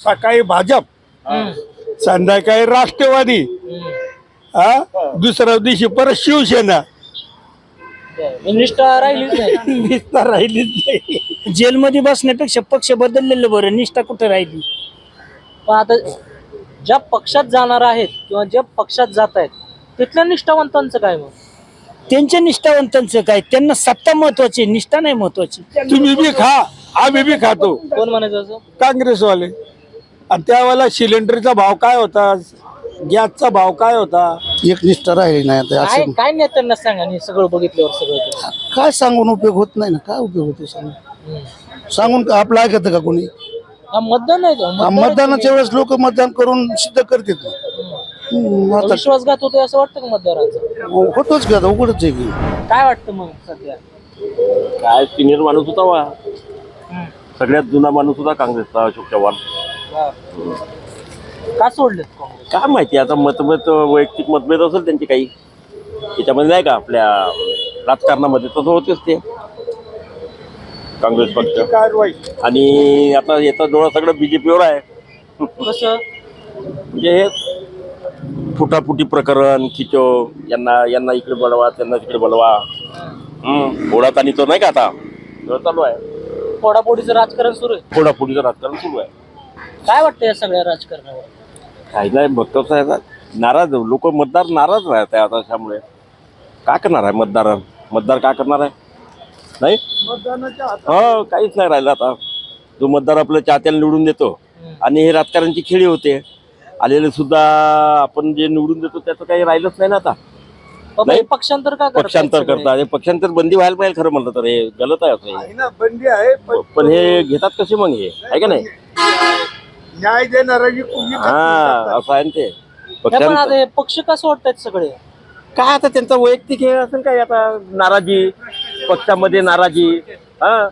सकाळी भाजप संध्याकाळी राष्ट्रवादी हा? दुसऱ्या दिवशी परत शिवसेना. निष्ठा राहिलीच नाही. निस्ता राहिलीच नाही. जेलमध्ये बसण्यापेक्षा पक्ष बदललेलं बरं निष्ठा कुठं राहिली? पण आता ज्या पक्षात जाणार आहेत किंवा ज्या पक्षात जात आहेत तिथल्या निष्ठावंतांचं काय मग? त्यांच्या निष्ठावंतांचं काय? त्यांना सत्ता महत्वाची निष्ठा नाही महत्वाची. तुम्ही बी खा आम्ही बी खातो. कोण म्हणायचं असं? काँग्रेसवाले. आणि त्यावेळेला सिलेंडरचा भाव काय होता गॅसचा भाव काय होता एक निष्ठा राहिली नाही आता काय असं काय नेत्यांना सांगा आणि सगळं बघितल्यावर सगळं ते. काय सांगून उपयोग होत नाही ना काय उपयोग होतो सांगून हम्म. सांगून का आपलं ऐकतं का कोणी हा, मतदान आहे? मतदान मतदानाच्या वेळेस लोक मतदान करून सिद्ध करतात ना. हम्म, आता विश्वासघात होतोय असं वाटतं का मतदारांचं होतोच का आता उघडच आहे की काय वाटतं मग सध्या काय सिनियर माणूस होता वा हम्म. सगळ्यात जुना माणूस होता काँग्रेसचा अशोक चव्हाण वा. का सोडलेत काँग्रेस? काय माहिती आता मतभेद वैयक्तिक मतभेद असेल त्यांचे काही. त्याच्यामध्ये नाही का आपल्या राजकारणामध्ये तसं होतेच ते. काँग्रेस पक्ष. कारवाई? आणि आता याचा डोळा सगळं बीजेपीवर आहे. कसं? म्हणजे हे फुटाफुटी प्रकरण खिचो यांना यांना इकडे बोलवा त्यांना तिकडे बोलवा. हम्म आणि तो नाही का आता? तो चालू आहे. फोडाफोडीचं राजकारण सुरू आहे. फोडाफुटीचं राजकारण सुरू आहे. काय वाटतं या सगळ्या राजकारणावर? काही नाही बघतोच आहे आता. नाराज लोक मतदार नाराज राहत आहे आता त्यामुळे. काय करणार आहे मतदार? मतदार काय करणार आहे? नाही? हो काहीच नाही राहिलं आता. जो मतदार आपल्या चाहत्याला निवडून देतो. आणि हे राजकारणची खेळी होते. आलेले सुद्धा आपण जे निवडून देतो त्याचं काही राहिलंच नाही ना आता. बाबा, हे नाही. पक्षांतर का करतायत पक्षांतर सगळे? करतात. हे पक्षांतर बंदी व्हायला पाहिजे खरं म्हणलं तर. हे गलत आहे असं. हे. आहे ना बंदी आहे पण पण हे घेतात कसे मग हे? आहे का नाही. न्याय देणाऱ्याची कुणी हा असं आहे ना ते. नाही, पण आता हे पक्ष का सोडतायत सगळे? काय आता त्यांचा वैयक्तिक हे असेल काय आता नाराजी पक्षामध्ये नाराजी हा?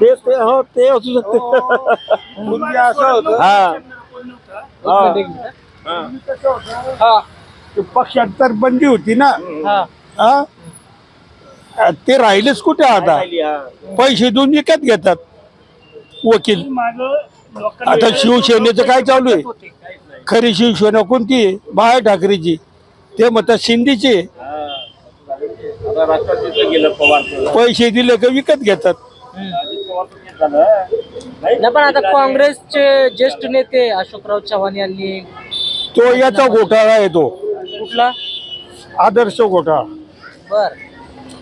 ते ते हो ते असू शकते. पूर्वी असं होतं. हा. हा. हा. की पक्षांतर बंदी होती ना. हा. हा? ते राहिलेच कुठे आता? पैसे देऊन विकत घेतात. वकील. आता शिवसेनेचं काय चालू आहे? खरी शिवसेना कोणती आहे? बाळा ठाकरेची. ते म्हणतात शिंदेची आहे. आता राष्ट्रवादीचं गेलं पवार पैसे दिले का विकत घेतात. नाही पण आता काँग्रेसचे ज्येष्ठ नेते अशोकराव चव्हाण यांनी तो याचा घोटाळा आहे तो. कुठला? आदर्श घोटाळा. बर.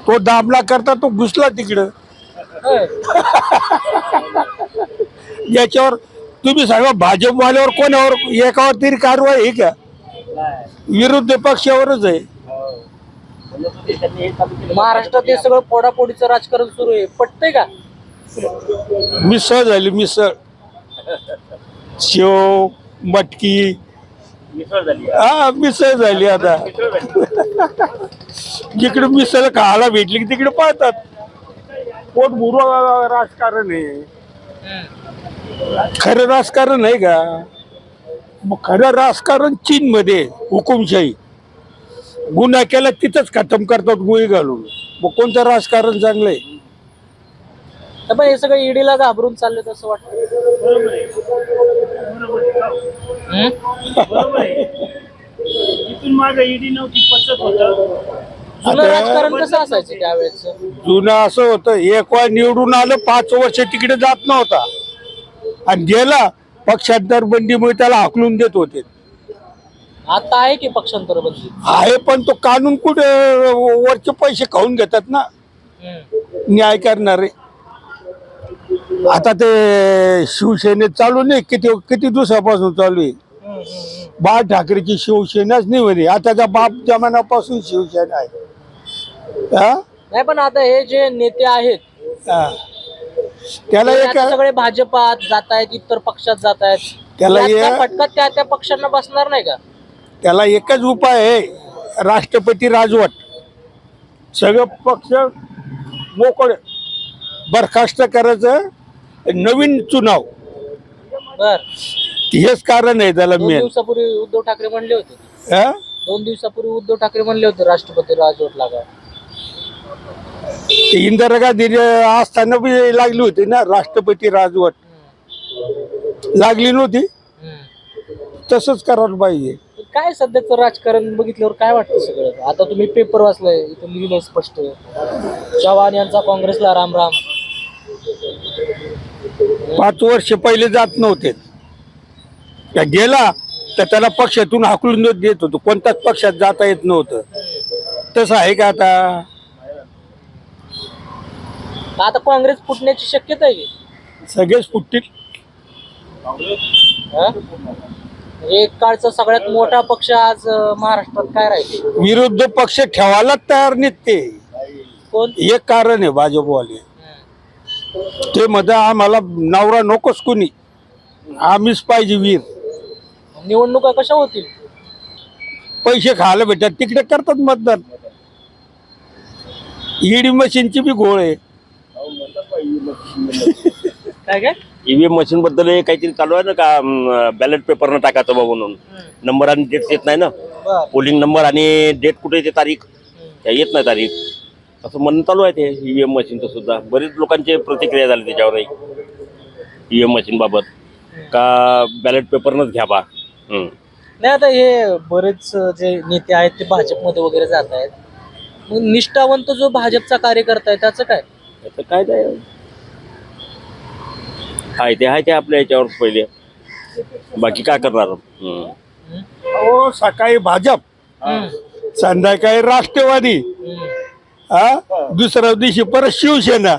तो दाबला करता तो घुसला तिकडं. होय. याच्यावर तुम्ही सांगा भाजपवाल्यावर कोणावर एकावर तरी कारवाई आहे का? विरुद्ध पक्षावरच आहे. महाराष्ट्रात हे सगळं फोडाफोडीचं राजकारण सुरू आहे. पटतंय का? मिसळ झाली मिसळ. शेव मटकी. हा मिसळ झाली आता. जिकडे मिसळ खायला भेटली की तिकडे पाहतात. पोट राजकारण आहे. खरं राजकारण आहे का? मग खरं राजकारण चीन मध्ये हुकुमशाही. गुन्हा केला तिथंच खतम करतात गोळी घालून. मग कोणतं राजकारण चांगलं आहे? तर पण हे सगळं ईडीला घाबरून चालले असं वाटतं? इथून मागे ईडी नव्हती पचत होतं. जुनं आता- राजकारण कसं असायचं त्यावेळेस जुनं असं होतं एक वेळ निवडून आलं पाच वर्ष तिकडे जात नव्हता. आणि गेला पक्षांतर बंदीमुळे त्याला हाकलून देत होते आता आहे की पक्षांतर बंदी आहे पण तो कानून कुठे वरचे पैसे खाऊन घेतात ना. न्याय करणारे आता ते शिवसेनेत चालू नाही किती किती दिवसापासून चालू आहे. बाळ ठाकरेची शिवसेनाच नाही म्हणे आता त्या बाप जमान्यापासून शिवसेना आहे हा? नाही पण आता हे जे नेते आहेत. त्याला एक आता सगळे भाजपात जात आहेत इतर पक्षात जात आहेत त्याला त्या हे- फटका त्या त्या पक्षांना बसणार नाही का? त्याला एकच उपाय आहे राष्ट्रपती राजवट. सगळं पक्ष मोकळ. बरखास्त करायचं नवीन चुनाव. बर. हेच कारण आहे त्याला दोन मेन दिवसापूर्वी उद्धव ठाकरे म्हणले होते. हा? दोन दिवसापूर्वी उद्धव ठाकरे म्हणले होते राष्ट्रपती राजवट लागा इंदिरा गांधी असताना बी लागली होती ना राष्ट्रपती राजवट. लागली नव्हती. तसंच करायला पाहिजे. काय सध्याचं राजकारण बघितल्यावर काय वाटतं सगळं? आता तुम्ही पेपर वाचलाय इथं लिहिलंय स्पष्ट. चव्हाण यांचा काँग्रेसला राम राम पाच वर्ष पहिले जात नव्हते. त्या गेला तर त्याला पक्षातून हाकलून देत होतो. कोणत्याच पक्षात जाता येत नव्हतं. तसं आहे का आता? आता काँग्रेस फुटण्याची शक्यता आहे. की? सगळेच फुटतील. हा? म्हणजे एक काळचा सगळ्यात मोठा पक्ष आज अं, महाराष्ट्रात काय राहील? विरुद्ध पक्ष ठेवायलाच तयार नाहीत ते. कोण? एक कारण आहे भाजपवाले. ते मध्ये आम्हाला नवरा नकोच कुणी. आम्हीच पाहिजे वीर. निवडणुका कशा होतील? पैसे खायला भेटतात. तिकडे करतात मतदान. ईडी मशीनची बी घोळ आहे. काय काय? ईव्हीएम मशीन बद्दल हे काहीतरी चालू आहे ना का बॅलेट पेपरनं टाकायचं बा म्हणून. नंबर आणि डेट येत नाही ना? पोलिंग नंबर आणि डेट कुठे येते तारीख? त्या येत नाही तारीख. असं म्हणणं चालू आहे ते ईव्हीएम मशीनचं सुद्धा. बरेच लोकांचे प्रतिक्रिया झाली त्याच्यावरही. ईव्हीएम मशीन बाबत. का बॅलेट पेपरनंच घ्या बा. नाही आता हे बरेच जे नेते आहेत ते भाजपमध्ये वगैरे जात आहेत. निष्ठावंत जो भाजपचा कार्यकर्ता आहे त्याचं काय? त्याचं काय हाय ते हाय ते आपल्या याच्यावर पहिले. बाकी काय करणार? हम्म. हो सकाळी भाजप. संध्याकाळी राष्ट्रवादी. हा? दुसऱ्या दिवशी परत शिवसेना.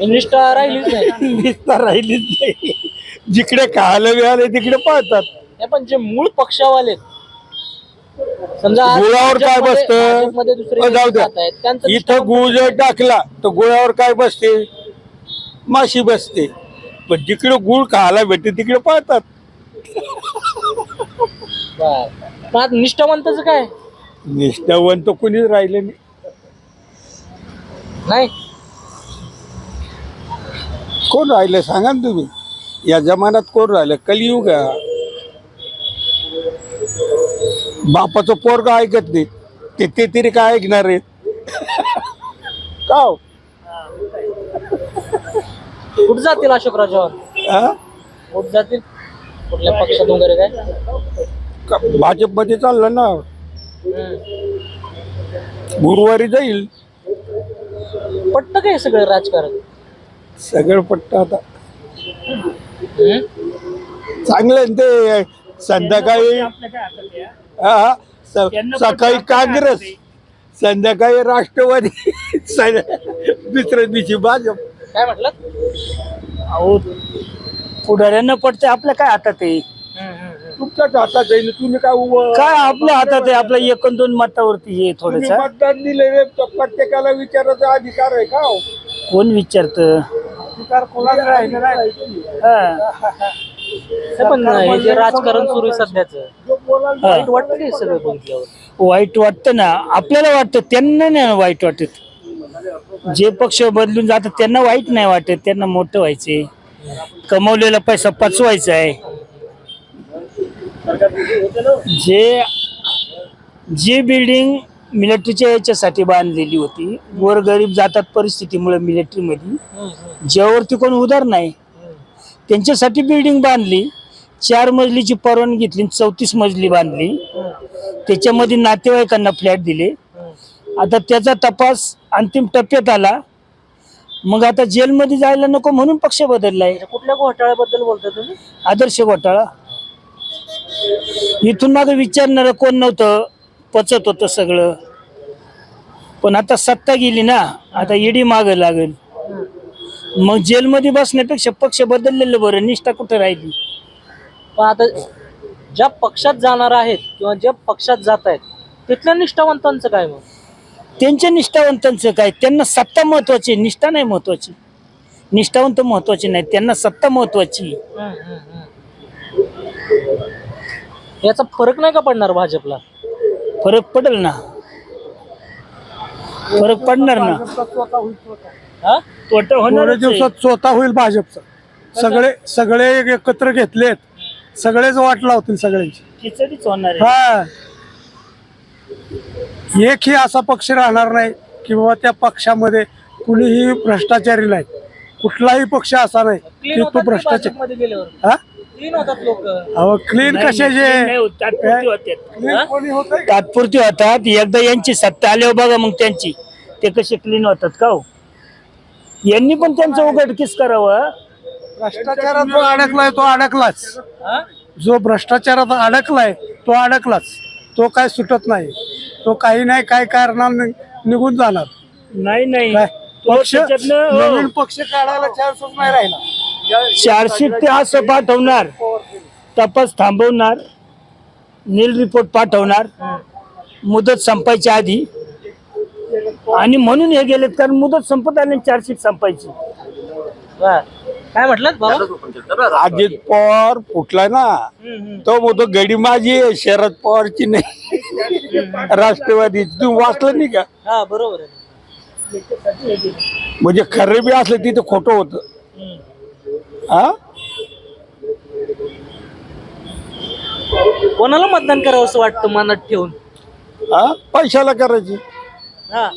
निष्ठा राहिलीच नाही दिसता राहिलीच नाही. जिकडे खायला मिळाले तिकडे पाहतात. नाही, पण जे मूळ पक्षावाले आहेत, समजा आज गुळावर काय भाजपमध्ये- बसतं? भाजपमध्ये दुसरे अ, जाऊ द्या. जात आहेत, त्यांचं इथं गुळ जर टाकला तर गुळावर काय बसते? माशी बसते. पण जिकडे गुळ खायला भेटते तिकडे आज निष्ठावंताचं काय? निष्ठावंत कोणीच राहिले नाही. नाही? कोण राहिले सांगा ना तुम्ही? या जमान्यात कोण राहिलं? कलियुग आहे. बापाचं पोरग ऐकत नाही. ते ते तरी काय ऐकणार आहेत? का हो? कुठं जातील अशोकराव चव्हाण हा? कुठं जातील? कुठल्या पक्षात वगैरे काय? का- भाजपमध्ये चाललं ना. हम्म. गुरुवारी जाईल. पटतं काय सगळं राजकारण? सगळं पट्ट आता. हम्म? चांगलं आहे ना ते संध्याकाळी हा. स- सकाळी काँग्रेस संध्याकाळी राष्ट्रवादी सं- दुसऱ्या दिवशी भाजप. काय म्हटलं? अहो पुढाऱ्यांना पडते आपल्या काय हातात आहे? तुमच्याच हातात आहे तुम्ही काय उभं काय आपल्या हातात आहे? आपल्या एक अन दोन मतावरती हे तुम्ही थोडस. मतदान दिले रे तर प्रत्येकाला विचारायचा अधिकार आहे का? हो? कोण विचारत? अधिकार कोणाला पण हे जे राजकारण सुरू आहे सध्याचं. जो वाईट वाटतं का हे सगळं बघितल्यावर. वाईट वाटतं ना. आपल्याला वाटतं त्यांना नाही वाईट वाटत. जे पक्ष बदलून जातात त्यांना वाईट नाही वाटत त्यांना मोठं व्हायचे कमवलेला पैसा पचवायचा आहे. जे जी बिल्डिंग मिलिटरीच्या याच्यासाठी बांधलेली होती गोरगरीब जातात परिस्थितीमुळे मिलिटरीमध्ये ज्यावरती कोण उदार नाही. त्यांच्यासाठी बिल्डिंग बांधली चार मजलीची परवानगी घेतली चौतीस मजली बांधली. त्याच्यामध्ये नातेवाईकांना फ्लॅट दिले. आता त्याचा तपास अंतिम टप्प्यात आला. मग आता जेलमध्ये जायला नको म्हणून पक्ष बदललाय. कुठल्या घोटाळ्याबद्दल बोलता तुम्ही? आदर्श घोटाळा. इथून मागे विचारणार कोण नव्हतं पचत होतं सगळं. पण आता सत्ता गेली ना आता ईडी माग लागेल. मग जेलमध्ये बसण्यापेक्षा पक्ष बदललेलं बरं निष्ठा कुठं राहिली? पण आता ज्या पक्षात जाणार आहेत किंवा ज्या पक्षात जात आहेत तिथल्या निष्ठावंतांचं काय मग? त्यांच्या निष्ठावंतांचं काय त्यांना सत्ता महत्वाची निष्ठा नाही महत्वाची. निष्ठावंत महत्वाची नाही. त्यांना सत्ता महत्वाची याचा फरक नाही का पडणार भाजपला? फरक पडेल ना. फरक पडणार ना. हा? तोटा थोड्या होणार दिवसात स्वतः होईल भाजपचा. सगळे सगळे एकत्र घेतलेत. सगळेच वाट लावतील सगळ्यांची. खिचडीच होणार आहे. हा. एकही असा पक्ष राहणार नाही की बाबा त्या पक्षामध्ये कुणीही भ्रष्टाचारी नाही. कुठलाही पक्ष असा नाही की तो भ्रष्टाचार. भाजपमध्ये गेल्यावर. हा? क्लीन होतात लोक. अहो क्लीन कशाचे? नाही होत, तात्पुरती होते. Clean कोणी होतंय? का? तात्पुरती होतात. एकदा यांची सत्ता आल्यावर बघा मग त्यांची. ते कसे क्लीन होतात का हो? यांनी पण त्यांचं उघडकीस करावं. भ्रष्टाचारात जो अडकलाय तो अडकलाच. हा? जो भ्रष्टाचारात अडकलाय तो अडकलाच. तो काय सुटत नाही. तो काही नाही काय कारणाने निघून जाणार नाही नाही. काय? तो पक्ष त्याच्यातनं, हो. नवीन पक्ष काढायला चान्सच नाही राहिला. चार्जशीट ते असं पाठवणार. तपास थांबवणार. नील रिपोर्ट पाठवणार. मुदत संपायच्या आधी. आणि म्हणून हे गेलेत कारण मुदत संपत आली चार्जशीट संपायची. बर. काय म्हटलं भाऊ? अजित पवार फुटला ना. हम्म, हम्म. तो म्हणतो गडी माझी आहे शरद पवारची नाही. राष्ट्रवादी तू वाचलं नाही का? हा बरोबर आहे. म्हणजे खरं बी असलं तिथं खोटं होतं. हा? कोणाला मतदान करावं असं वाटतं मनात ठेवून? हा? पैशाला करायची. हा.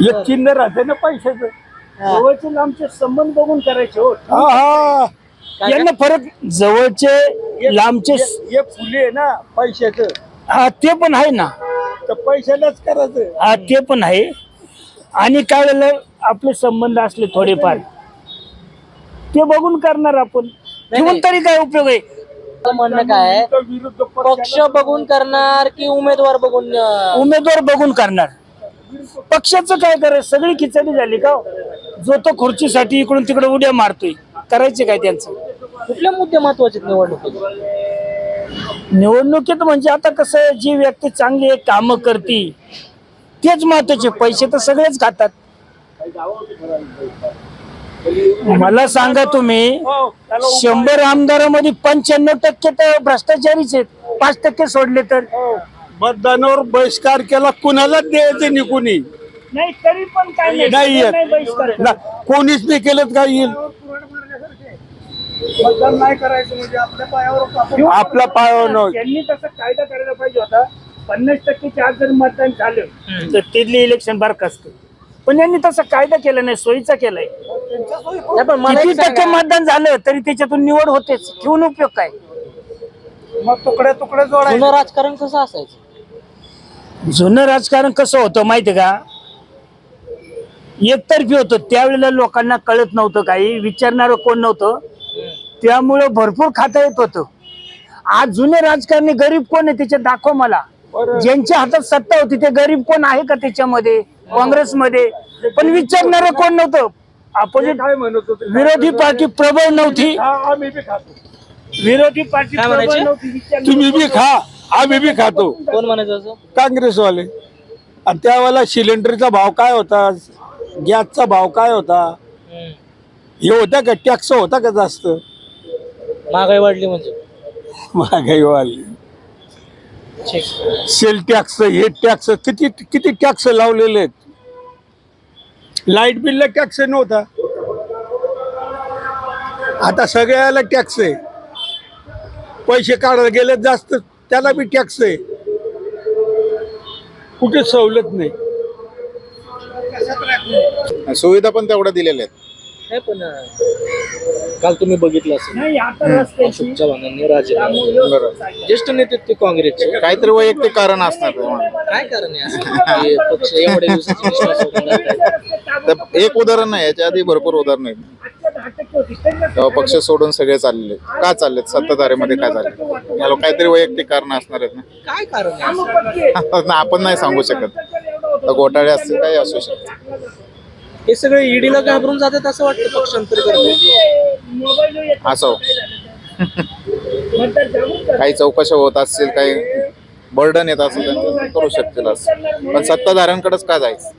एक चिन्ह राहते ना पैशाचं. जवळचे लांबचे संबंध बघून करायचे हो. हा हा. यांना फरक जवळचे लांबचे हे फुले आहे ना पैशाचं. हा ते पण आहे ना. तर पैशालाच करायचं. हा ते पण आहे. आणि काय वेळेला आपले संबंध असले थोडेफार. ते बघून करणार आपण. ठेवून तरी काय उपयोग आहे? म्हणणं काय आहे? विरुद्ध पक्ष बघून करणार की उमेदवार बघून अं, उमेदवार बघून करणार? पक्षाचं काय करायचं? सगळी खिचडी झाली का हो? जो तो खुर्चीसाठी इकडून तिकडे उड्या मारतोय. करायचे काय त्यांचं? कुठले मुद्दे महत्त्वाचे आहेत निवडणुकीत निवडणुकीत म्हणजे आता कसं आहे, जी व्यक्ती चांगली काम करती तेच महत्त्वाचे. पैसे तर सगळेच खातात. मला सांगा तुम्ही शंभर आमदारामध्ये पंच्याण्णव टक्के तर भ्रष्टाचारीच आहेत. पाच टक्के सोडले तर? मतदानावर बहिष्कार केला कुणालाच द्यायचं नाही कुणी. नाही तरी पण काय नाही. येत. ना, कोणीच नाही केलं काय येईल. आपल्या पायावर नव्हतं. त्यांनी तसा कायदा करायला पाहिजे होता. पन्नास टक्केच्या आत जर मतदान झालं तर तिथले इलेक्शन बरखास्त पण यांनी तसा कायदा केला नाही सोयीचा केलाय. नाही, पण मला किती एक टक्के सांगा, मतदान झालं तरी त्याच्यातून निवड होतेच. ठेवून उपयोग काय? मग तुकडे तुकडे जोडायचे. जुनं राजकारण कसं असायचं? जुनं राजकारण कसं होतं माहिती का? एकतर्फी होतं. त्यावेळेला लोकांना कळत नव्हतं काही. विचारणार कोण नव्हतं? त्यामुळं भरपूर खाता येत होतं. आज जुने राजकारणी गरीब कोण आहे त्याच्यात दाखव मला. ज्यांच्या हातात सत्ता होती ते गरीब कोण आहे का त्याच्यामध्ये काँग्रेसमध्ये? पण विचारणार कोण नव्हतं? अपोजिट काय म्हणत होते विरोधी पार्टी प्रबळ नव्हती. आम्ही बी खातो. विरोधी पार्टी काय प्रबळ म्हणायचे? नव्हती विचारणार तुम्ही बी खा आम्ही बी खातो. कोण म्हणायचं असं? काँग्रेसवाले. आणि त्यावेळेला सिलेंडरचा भाव काय होता? गॅसचा भाव काय होता. हे होता का? टॅक्स होता का जास्त? महागाई वाढली म्हणजे? महागाई वाढली. ठीक. सेल टॅक्स हे टॅक्स किती किती टॅक्स लावलेले आहेत? लाइट बिलला टॅक्स नव्हता. आता सगळ्याला टॅक्स आहे. पैसे काढायला गेले जास्त त्याला बी टॅक्स आहे. कुठे सवलत नाही. सुविधा पण तेवढ्या दिलेल्या आहेत. नाही पण अं, काल तुम्ही बघितलं असेल. नाही आता रस्त्याची. अशोक चव्हाणांनी राजीनामा ज्येष्ठ नेते ते काँग्रेसचे. काहीतरी वैयक्तिक कारण असणार त्यामागे. काय कारण आहे असं? की पक्ष दिवसाची विश्वास तर एक उदाहरण नाही याच्या आधी भरपूर उदाहरण आहेत. तेव्हा पक्ष सोडून सगळे चाललेले का चाललेत? सत्ताधारीमध्ये काय चालले याला काहीतरी वैयक्तिक कारण असणार आहेत काय कारण आहे? असं? ना आपण नाही सांगू शकत. तर घोटाळे असतील काही असू शकतात. हे सगळे ईडीला घाबरून जातात असं वाटतं पक्षांतर करते असो. काही चौकशा होत असतील काही बर्डन येत असेल त्यांचं करू शकतील असं. पण सत्ताधाऱ्यांकडेच का जायचं?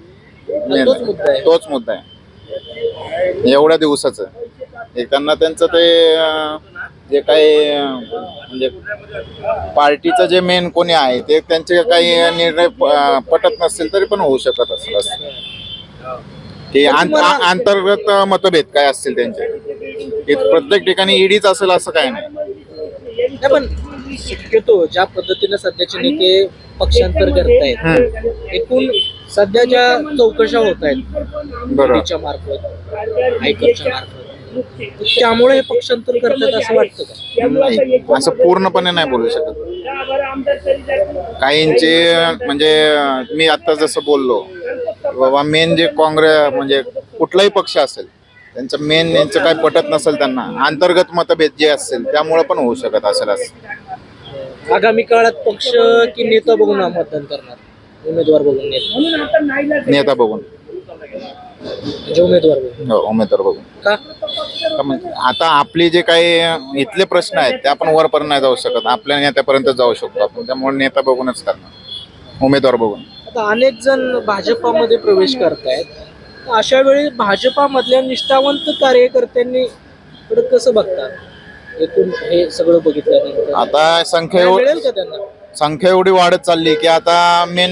तोच मुद्दा आहे. तोच मुद्दा आहे. एवढ्या दिवसाचं. एक त्यांना त्यांचं ते जे काही म्हणजे पार्टीचं जे मेन कोणी आहे ते त्यांचे काही निर्णय पटत नसतील तरी पण होऊ शकत असेल असं. की आंत- आ- अंतर्गत मतभेद काय असतील त्यांचे? प्रत्येक ठिकाणी ईडीच असेल असं काय नाही. नाही पण शक्यतो ज्या पद्धतीने सध्याचे नेते पक्षांतर करतायत एकूण सध्या ज्या चौकशा होत आहेत बरोबर. ईडीच्या मार्फत आयकरच्या मार्फत. तर त्यामुळे हे पक्षांतर करतात असं वाटतं का? नाही असं पूर्णपणे नाही बोलू शकत. काहींचे म्हणजे मी आता जसं बोललो बाबा मेन जे काँग्रेस म्हणजे कुठलाही पक्ष असेल त्यांचं मेन यांचं काय पटत नसेल त्यांना अंतर्गत मतभेद जे असतील त्यामुळे पण होऊ शकत असेल असं. आगामी काळात पक्ष की नेता बघून मतदान करणार? उमेदवार बघून नेता. नेता बघून. म्हणजे उमेदवार बघून. हो, उमेदवार बघून. म्हणजे आता आपले जे काही इथले प्रश्न आहेत ते आपण वरपर्यंत नाही जाऊ शकत. आपल्या नेत्यापर्यंत जाऊ शकतो आपण. त्यामुळे नेता बघूनच करणार. उमेदवार बघून. आता अनेक जण भाजपामध्ये प्रवेश करतायत. अशा वेळी भाजपामधल्या निष्ठावंत कार्यकर्त्यांनी कसं बघतात? एकूण हे सगळं बघितल्यानंतर आता संख्या न्याय एव- मिळेल का त्यांना? संख्या एवढी वाढत चालली की आता मेन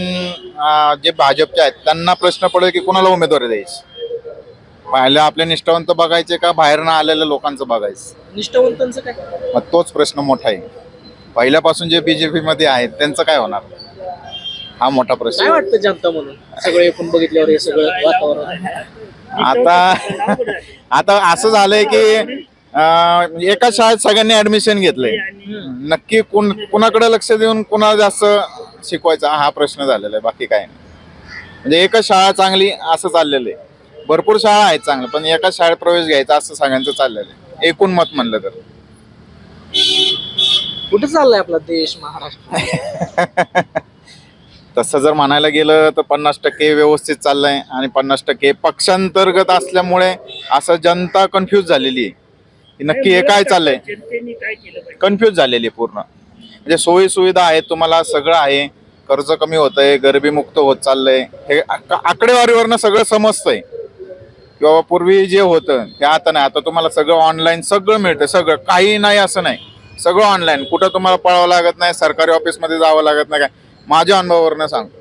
जे भाजपचे आहेत त्यांना प्रश्न पडेल की कोणाला उमेदवारी द्यायची? पहिल्या आपले निष्ठावंत बघायचे का बाहेरनं आलेल्या लोकांचं बघायचं? निष्ठावंतांचं काय? मग तोच प्रश्न मोठा आहे. पहिल्यापासून जे बीजेपी मध्ये आहेत त्यांचं काय होणार? हा मोठा प्रश्न. काय आहे. वाटतं जनता म्हणून? सगळं एकूण बघितल्यावर हे सगळं वातावरण. आता आता असं झालंय की अं, एका शाळेत सगळ्यांनी ऍडमिशन घेतलंय. नक्की कोण कुणाकडे लक्ष देऊन कुणाला जास्त शिकवायचा हा प्रश्न झालेला आहे बाकी काय नाही. म्हणजे एकच शाळा चांगली असं चाललेलं आहे. भरपूर शाळा आहेत चांगल्या पण एका शाळेत प्रवेश घ्यायचा असं सगळ्यांचं चाललेलं आहे. एकूण मत म्हणलं तर. कुठे चाललाय आपला देश महाराष्ट्र? तसं जर म्हणायला गेलं तर पन्नास टक्के व्यवस्थित चाललंय आणि पन्नास टक्के पक्षांतर्गत असल्यामुळे असं जनता कन्फ्यूज झालेली आहे. की नक्की हे काय चाललंय? कन्फ्यूज झालेली आहे पूर्ण. म्हणजे सोयी सुविधा आहेत तुम्हाला सगळं आहे. कर्ज कमी होतंय आहे मुक्त होत चाललंय. हे आकडेवारीवरनं सगळं समजतंय. किंवा पूर्वी जे होतं ते आता नाही. आता तुम्हाला सगळं ऑनलाईन सगळं मिळतं सगळं काही नाही असं नाही. सगळं ऑनलाईन कुठं तुम्हाला पळावं लागत नाही सरकारी ऑफिसमध्ये जावं लागत नाही काय. माझ्या अनुभवावरनं सांगतो.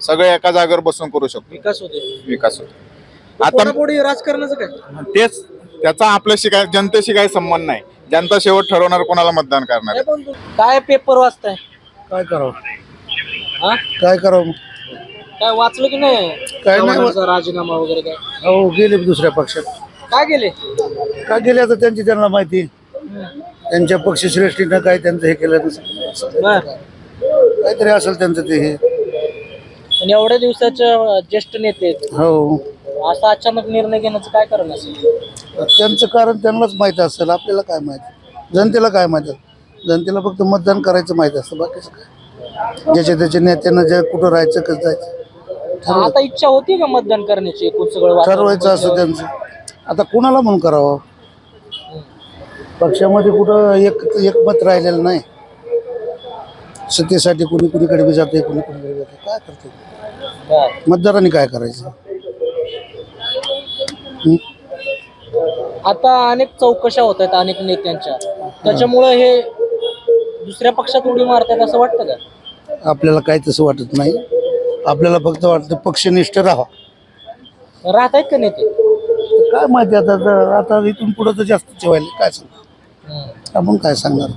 सगळं एका जागेवर बसून करू शकतो. विकास होते विकास होतो आता राजकारणाचं काय? तेच त्याचा आपल्याशी काय जनतेशी काही संबंध नाही. जनता शेवट ठरवणार कोणाला मतदान करणार काय पण तू- काय पेपर वाचताय? काय करावं? हा? काय करावं? काय वाचलं की नाही? काय नाही चव्हाणांचा राजीनामा वगैरे काय? हो गेले दुसऱ्या पक्षात. काय गेले? का गेले आता त्यांची त्यांना माहिती. त्यांच्या पक्षश्रेष्ठीनं काय त्यांचं हे केलं. बर. काहीतरी असेल त्यांचं ते हे. पण एवढ्या दिवसाच्या ज्येष्ठ नेते आहेत. हो. असा अचानक निर्णय घेण्याचं काय कारण असेल? त्यांचं कारण त्यांनाच माहीत असेल. आपल्याला काय माहिती? जनतेला काय माहीत? जनतेला फक्त मतदान करायचं माहीत असतं बाकीचं काय? ज्याच्या त्याच्या नेत्यानं जे कुठं राहायचं कसं जायचं. आता इच्छा होती का मतदान करण्याची एकूण सगळं वातावरण? ठरवायचं असं? त्यांचं. आता कुणाला म्हणून करावं? पक्षामध्ये कुठं एक एक मत राहिलेलं नाही. सत्तेसाठी कुणी कुणीकडे बी जाते कुणी कुणीकडे जाते काय करते. मतदारांनी काय करायचं? हं? आता अनेक चौकशा होत आहेत अनेक नेत्यांच्या. त्याच्यामुळे हे दुसऱ्या पक्षात उडी मारतात असं वाटतं का? आपल्याला काय तसं वाटत नाही. आपल्याला फक्त वाटतं पक्षनिष्ठ राहा राहत आहेत का नेते? काय माहिती आता आता- इथून पुढं तर जास्त ठेवायला काय सांग आपण काय सांगणार?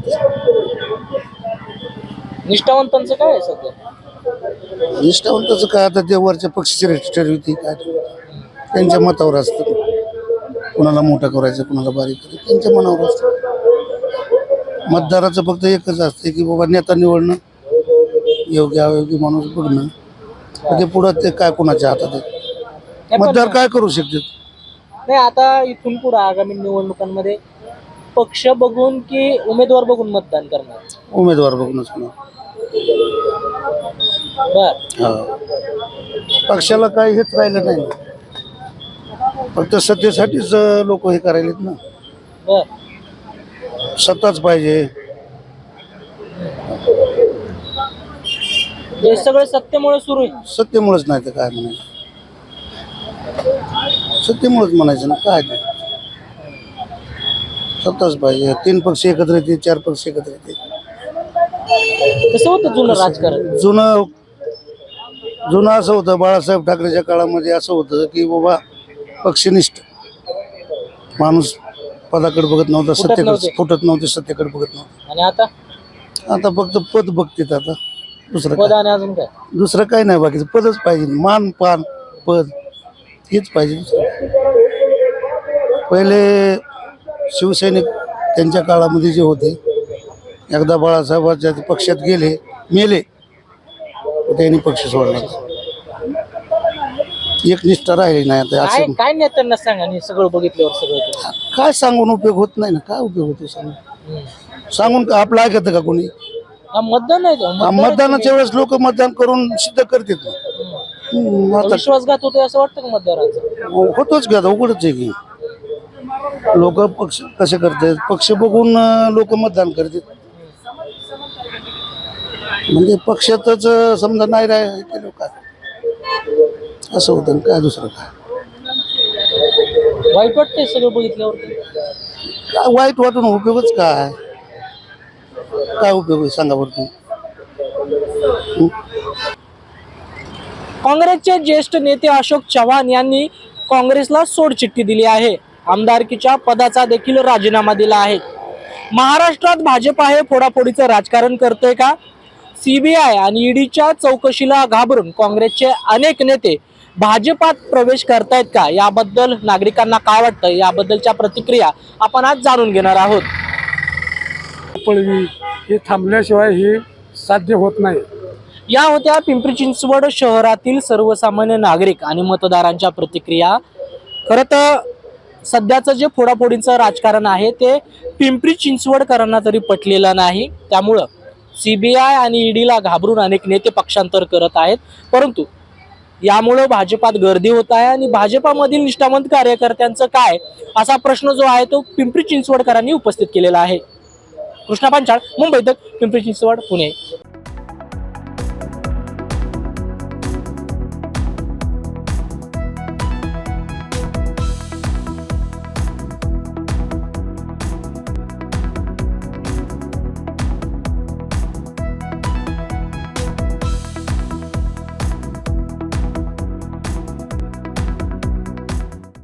निष्ठावंतांचं काय आहे सध्या? निष्ठावंताचं काय? आता ते वरच्या पक्षश्रेष्ठी ठरवते काय? त्यांच्या मतावर असतं. कुणाला मोठं करायचं कुणाला बारीक करायचं त्यांच्या मनावर असतं. मतदाराचं फक्त एकच असतं की बाबा नेता निवडणं योग्य अयोग्य माणूस बघणं. तर ते पुढं ते काय कुणाच्या हातात आहे? नाही पण- मतदार काय करू शकतात? नाही आता इथून पुढे आगामी निवडणुकांमध्ये पक्ष बघून की उमेदवार बघून मतदान करणार? उमेदवार बघूनच होणार. बर. हा. पक्षाला काही हेच राहिलं नाही. फक्त सत्तेसाठीच लोक हे करायलेत ना. बर. सत्ताच पाहिजे. हे सगळं सत्तेमुळे सुरू आहे. सत्तेमुळेच नाही तर काय म्हणायचं? सत्तेमुळेच म्हणायचं ना काय ते? सत्ताच पाहिजे. तीन पक्ष एकत्र येते चार पक्ष एकत्र येते कसं होतं जुनं राजकारण? जुनं जुनं असं होतं बाळासाहेब ठाकरेच्या काळामध्ये असं होतं की बाबा पक्षनिष्ठ. माणूस पदाकडे बघत नव्हता फुटत सत्तेकडे. फुटत नव्हते सत्तेकडे बघत नव्हते. आणि आता? आता फक्त पद बघतात आता. दुसरं पद काय? आणि अजून काय? दुसरं काय नाही बाकीचं. पदच पाहिजे. मान पान पद. हेच पाहिजे दुसरं. पहिले शिवसैनिक त्यांच्या काळामध्ये जे होते एकदा बाळासाहेबांच्या पक्षात गेले मेले. त्यांनी पक्ष सोडला. एक निष्ठा राहिली नाही आता काय असं काय नेत्यांना सांगा सगळं बघितल्यावर सगळं ते. काय सांगून उपयोग होत नाही ना? काय उपयोग होतो सांगून? हम्म. सांगून का आपलं ऐकतं का कोणी? हा, मतदान का? मतदानाच्या वेळेस लोक मतदान करून सिद्ध करतात ना. हम्म, आता विश्वासघात होतोय असं वाटतं का मतदारांचं? होतोच की आता उघडच आहे की. लोक पक्ष कसे करतात? पक्ष बघून लोक मतदान करतात. म्हणजे पक्षातच समजा नाही राह केलं काय असं होतं काय दुसरं काय? वाईट वाटतंय सगळं बघितल्यावर? काय वाईट वाटून उपयोगच काय? काय उपयोग आहे सांगा बरं तुम्ही. काँग्रेसचे ज्येष्ठ नेते अशोक चव्हाण यांनी काँग्रेसला सोडचिठ्ठी दिली आहे. आमदारकीच्या पदाचा देखील राजीनामा दिला आहे. महाराष्ट्रात भाजप हे फोडाफोडीचं राजकारण करतोय का? सीबीआय आणि ईडीच्या चौकशीला घाबरून काँग्रेसचे अनेक नेते भाजपात प्रवेश करतायत का? याबद्दल नागरिकांना काय वाटतं? याबद्दलच्या प्रतिक्रिया आपण आज जाणून घेणार आहोत. पळवी हे थांबल्याशिवाय हे साध्य होत नाही. या होत्या पिंपरी चिंचवड शहरातील सर्वसामान्य नागरिक आणि मतदारांच्या प्रतिक्रिया. खरं तर सध्याचं जे फोडाफोडीचं राजकारण आहे ते पिंपरी चिंचवडकरांना तरी पटलेलं नाही. त्यामुळं सीबीआय आणि ईडीला घाबरून अनेक नेते पक्षांतर करत आहेत. परंतु यामुळं भाजपात गर्दी होत आहे आणि भाजपामधील निष्ठावंत कार्यकर्त्यांचं काय असा प्रश्न जो आहे तो पिंपरी चिंचवडकरांनी उपस्थित केलेला आहे. कृष्णा पांचाळ मुंबईत पिंपरी चिंचवड पुणे.